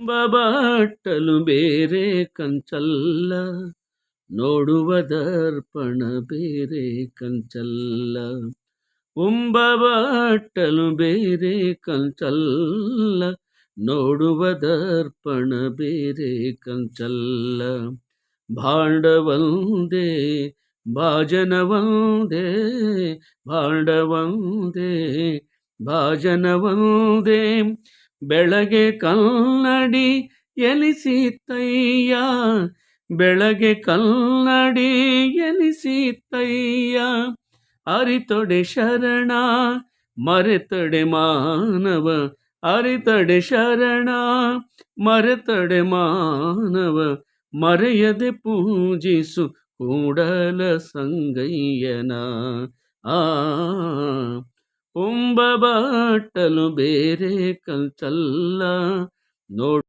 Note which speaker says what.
Speaker 1: ಬಟ್ಟಲು ಬೇರೆ ಕಂಚಲ್ಲ, ನೋಡುವ ದರ್ಪಣ ಬೇರೆ ಕಂಚಲ್ಲ. ಉಂಬ ಬಾಟಲು ಬೇರೆ ಕಂಚಲ್ಲ, ನೋಡುವ ದರ್ಪಣ ಬೇರೆ ಕಂಚಲ್ಲ. ಭಾಂಡವಂದೇ, ಭಾಜನವಂದೇ ಭಾಂಡವಂದೇ, ಭಾಜನವಂದೇ. ಬೆಳಗ್ಗೆ ಕನ್ನಡಿ ಎನಿಸಿತಯ್ಯ ಬೆಳಗ್ಗೆ ಕನ್ನಡಿ ಎನಿಸಿತಯ್ಯ ಅರಿತೊಡೆ ಶರಣ, ಮರೆತಡೆ ಮಾನವ. ಅರಿತಡೆ ಶರಣ, ಮರೆತಡೆ ಮಾನವ. ಮರೆಯದೆ ಪೂಜಿಸು ಕೂಡಲ ಸಂಗಯ್ಯನ. ಆ ಉಂಬ ಬೇರೆ ಕಲ್ಚಲ್ಲ ನೋಡು